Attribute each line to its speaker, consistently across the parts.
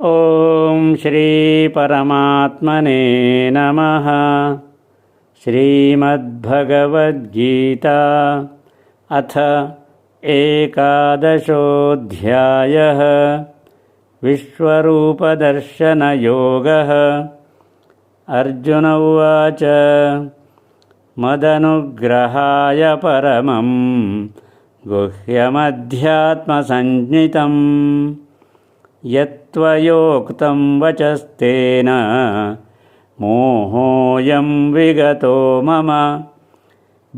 Speaker 1: ॐ श्रीपरमात्मने नमः। श्रीमद्भगवद्गीता अथ एकादशोऽध्यायः। विश्वरूपदर्शनयोगः। अर्जुन उवाच मदनुग्रहाय परमं गुह्यमध्यात्मसञ्ज्ञितम् यत्त्वयोक्तं वचस्तेन मोहोऽयं विगतो मम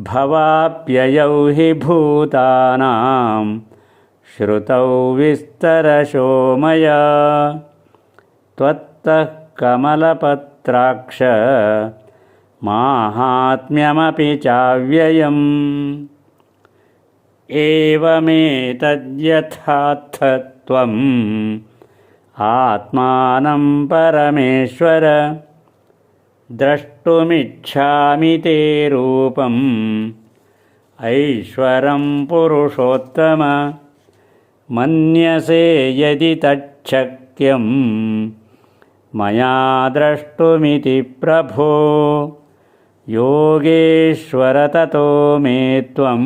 Speaker 1: भवाप्ययौ हि भूतानां श्रुतौ विस्तरशो मया त्वत्तः कमलपत्राक्ष माहात्म्यमपि चाव्ययम्। एवमेतद्यथार्थत्वम् आत्मानं परमेश्वर द्रष्टुमिच्छामि ते रूपम्। ऐश्वरं पुरुषोत्तम मन्यसे यदि तच्छक्यं मया द्रष्टुमिति प्रभो योगेश्वर ततो मे त्वं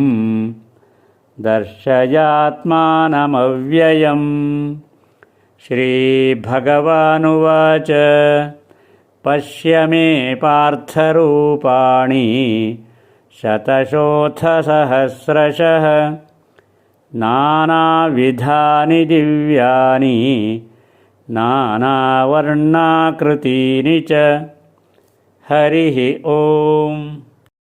Speaker 1: दर्शयात्मानमव्ययम् श्रीभगवानुवाच। पश्य मे पार्थरूपाणि शतशोऽथसहस्रशः नानाविधानि दिव्यानि नानावर्णाकृतीनि च। हरिः ओम्